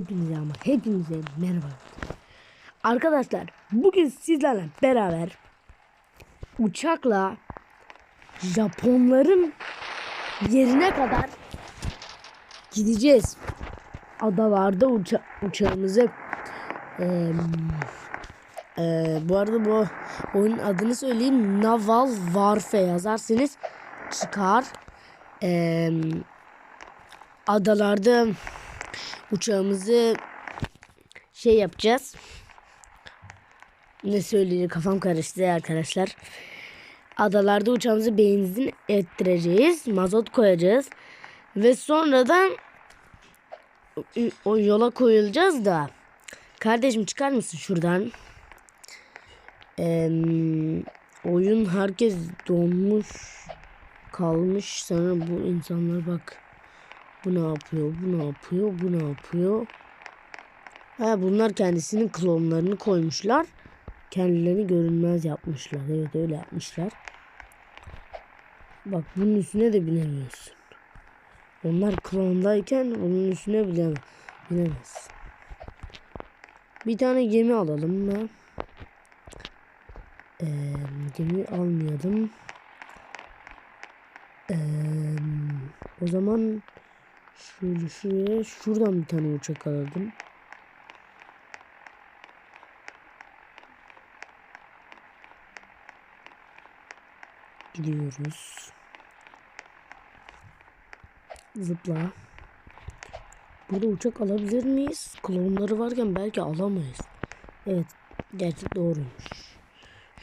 Hepinize ama hepinize merhaba. Arkadaşlar bugün sizlerle beraber uçakla Japonların yerine kadar gideceğiz. Adalarda uça uçağımızı eee, eee, bu arada bu oyunun adını söyleyeyim. Naval Warfare yazarsanız çıkar. Eee, adalarda uçağımızı şey yapacağız. Ne söyleyeyim kafam karıştı arkadaşlar. Adalarda uçağımızı benzin ettireceğiz. Mazot koyacağız. Ve sonradan o yola koyulacağız da. Kardeşim çıkar mısın şuradan? Ee, oyun herkes donmuş kalmış. Sana bu insanlar bak. Bu ne yapıyor? Bu ne yapıyor? Bu ne yapıyor? Ha bunlar kendisinin klonlarını koymuşlar. Kendilerini görünmez yapmışlar. Evet öyle yapmışlar. Bak bunun üstüne de binemiyorsun. Onlar klondayken bunun üstüne bile binemez. Bir tane gemi alalım mı? Ee, gemi almayalım. Ee, o zaman Şöyle şuraya şuradan bir tane uçak aldım. Gidiyoruz. Zıpla. Burada uçak alabilir miyiz? Klonları varken belki alamayız. Evet. Gerçek doğruymuş.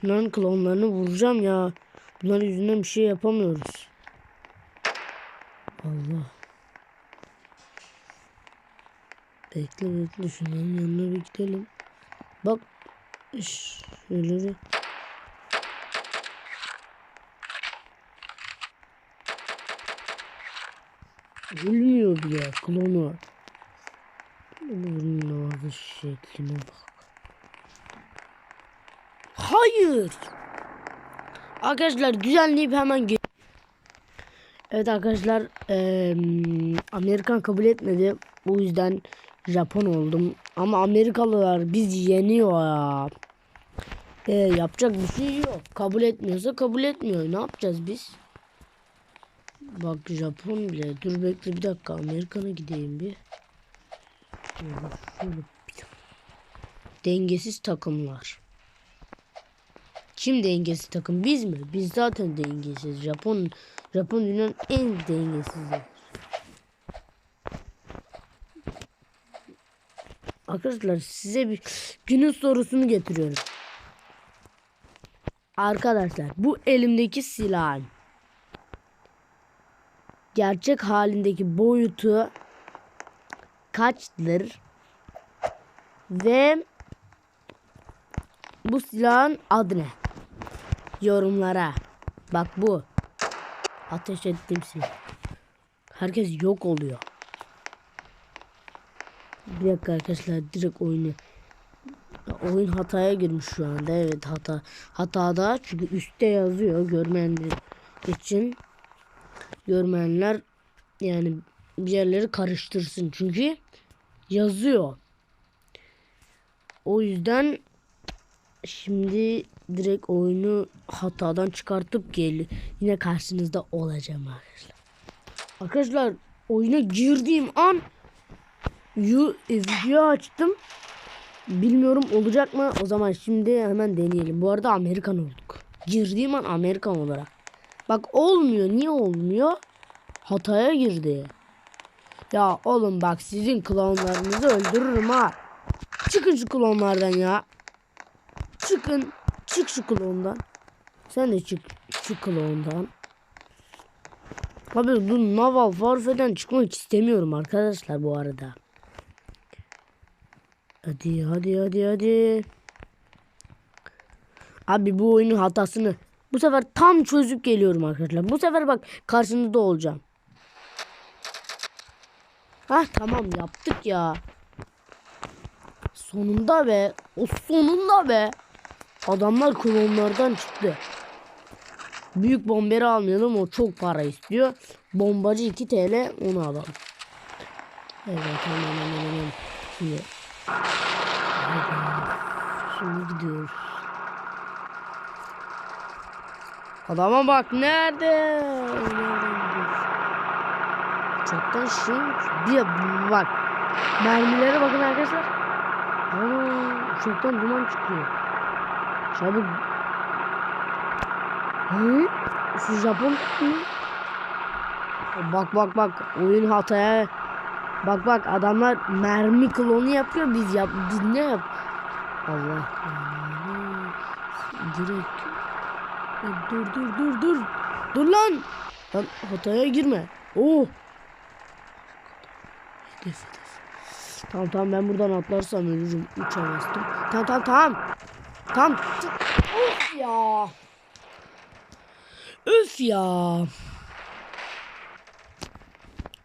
Şunların klonlarını vuracağım ya. Bunların yüzünden bir şey yapamıyoruz. Allah. Bekle bekle şunların yanına bir gidelim. Bak. Şöyle. Ölmüyor bile klonu. Bunun ağzı şekline bak. Hayır. Arkadaşlar düzenleyip hemen gel. Evet arkadaşlar eee, Amerikan kabul etmedi. Bu yüzden Japon oldum. Ama Amerikalılar biz yeniyor ya. E, yapacak bir şey yok. Kabul etmiyorsa kabul etmiyor. Ne yapacağız biz? Bak Japon bile. Dur bekle bir dakika. Amerikan'a gideyim bir. Dengesiz takımlar. Kim dengesiz takım? Biz mi? Biz zaten dengesiz. Japon Japon dünyanın en dengesizi. Arkadaşlar size bir günün sorusunu getiriyorum. Arkadaşlar bu elimdeki silahın gerçek halindeki boyutu kaçtır? Ve bu silahın adı ne? Yorumlara. Bak bu. Ateş ettim silah. Herkes yok oluyor. Bir dakika arkadaşlar direkt oyunu oyun hataya girmiş şu anda. Evet hata hatada çünkü üstte yazıyor görmeyenler için görmeyenler yani bir yerleri karıştırsın çünkü yazıyor. O yüzden şimdi direkt oyunu hatadan çıkartıp gel yine karşınızda olacağım arkadaşlar. Arkadaşlar oyuna girdiğim an Yu e, video açtım. Bilmiyorum olacak mı? O zaman şimdi hemen deneyelim. Bu arada Amerikan olduk. Girdiğim an Amerikan olarak. Bak olmuyor. Niye olmuyor? Hataya girdi. Ya oğlum bak sizin klonlarınızı öldürürüm ha. Çıkın şu klonlardan ya. Çıkın. Çık şu klondan. Sen de çık şu klondan. Abi bu Naval Warfare'den çıkmak istemiyorum arkadaşlar bu arada. Hadi hadi hadi hadi. Abi bu oyunun hatasını bu sefer tam çözüp geliyorum arkadaşlar. Bu sefer bak karşınızda olacağım. Hah tamam yaptık ya. Sonunda be. O sonunda be. Adamlar klonlardan çıktı. Büyük bomberi almayalım o çok para istiyor. Bombacı 2 TL onu alalım. Evet hemen hemen hemen. Şimdi. Şimdi gidiyoruz. Adama bak nerede? Uçaktan şey bir bak. Mermilere bakın arkadaşlar. Aa, uçaktan duman çıkıyor. Çabuk. Hı? Şu Japon? Bak bak bak oyun hataya. Bak bak adamlar mermi klonu yapıyor biz yap biz ne yap? Allah. Direkt. Dur dur dur dur. Dur lan. Lan hataya girme. Oh. Hedef hedef. Tamam tamam ben buradan atlarsam ölürüm. Uçamazdım. Tamam tamam tamam. Tamam. Of ya. Üf ya.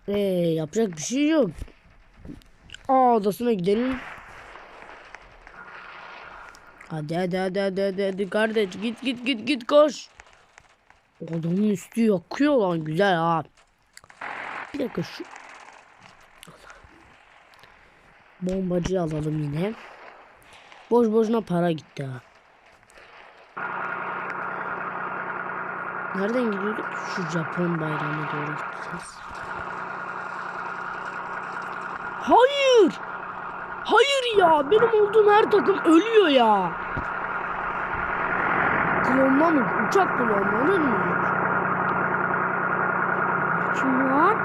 Ee, yapacak bir şey yok. Aa odasına gidelim. Hadi hadi hadi hadi hadi, hadi kardeş git git git git koş. Adamın üstü yakıyor lan güzel ha. Bir dakika şu bombacı alalım yine. Boş boşuna para gitti ha. Nereden gidiyorduk? Şu Japon bayrağına doğru gideceğiz. Hayır! Hayır ya! Benim olduğum her takım ölüyor ya! Klonlanır. Uçak klonlanır mı? Kim var?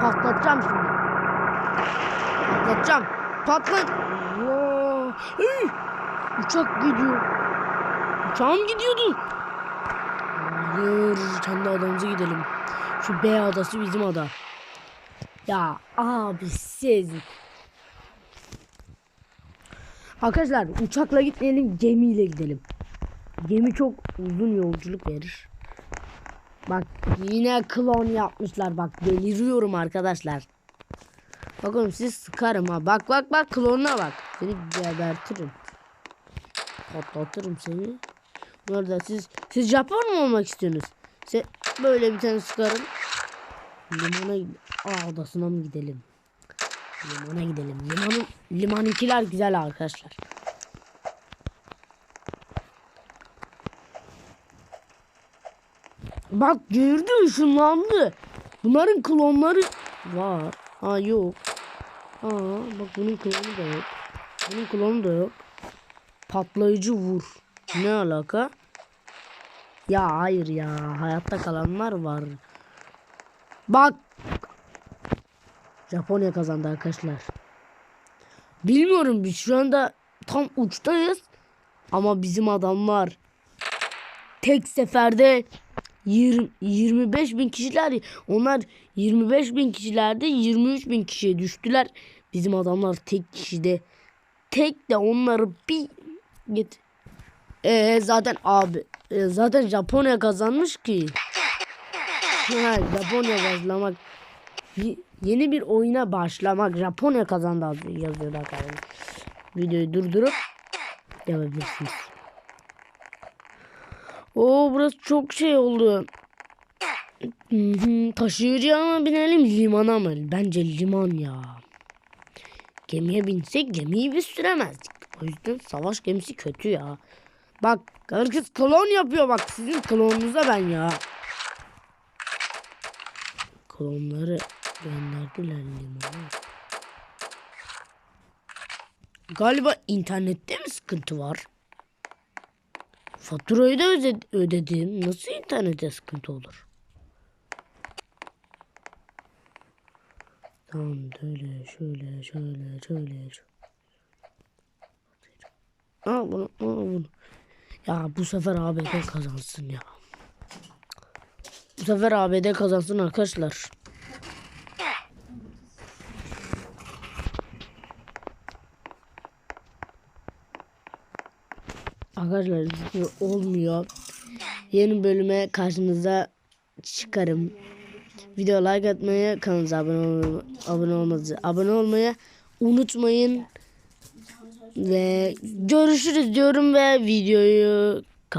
Patlatacağım şimdi. Patlatacağım. Patlat. Hey! Uçak gidiyor. Uçağım gidiyordu. Hayır. Kendi adamımıza gidelim. Şu B adası bizim ada. Ya abi siz. Arkadaşlar uçakla gitmeyelim gemiyle gidelim. Gemi çok uzun yolculuk verir. Bak yine klon yapmışlar bak deliriyorum arkadaşlar. Bakın siz sıkarım ha. Bak bak bak klonuna bak. Seni gebertirim. Patlatırım seni. Arada siz siz Japon mu olmak istiyorsunuz? Size böyle bir tane sıkarım. Limana Aa, odasına mı gidelim? Limana gidelim. Limanın limanınkiler güzel arkadaşlar. Bak gördü ışınlandı. Bunların klonları var. Ha yok. Ha bak bunun klonu da yok. Bunun klonu da yok. Patlayıcı vur. Ne alaka? Ya hayır ya. Hayatta kalanlar var. Bak. Japonya kazandı arkadaşlar. Bilmiyorum biz şu anda tam uçtayız. Ama bizim adamlar tek seferde 20, 25 bin kişiler onlar 25 bin kişilerde 23 bin kişiye düştüler. Bizim adamlar tek kişide tek de onları bir git. Ee, zaten abi e, zaten Japonya kazanmış ki. Ha, Japonya başlamak yeni bir oyuna başlamak Japonya kazandı yazıyor arkadaşlar. Videoyu durdurup yapabilirsiniz. Oo burası çok şey oldu. Taşıyıcıya mı binelim limana mı? Bence liman ya. Gemiye binsek gemiyi biz süremezdik. O yüzden savaş gemisi kötü ya. Bak herkes klon yapıyor bak sizin klonunuza ben ya. Klonları gönderdiler limana. Galiba internette mi sıkıntı var? Faturayı da öde- ödedim. Nasıl internette sıkıntı olur? Tamam böyle şöyle şöyle şöyle. Al bunu al bunu. Ya bu sefer ABD kazansın ya. Bu sefer ABD kazansın arkadaşlar. Arkadaşlar olmuyor. Yeni bölüme karşınıza çıkarım. Video like atmayı, kanalımıza abone olmayı, abone olmayı, abone olmayı unutmayın. Ve görüşürüz diyorum ve videoyu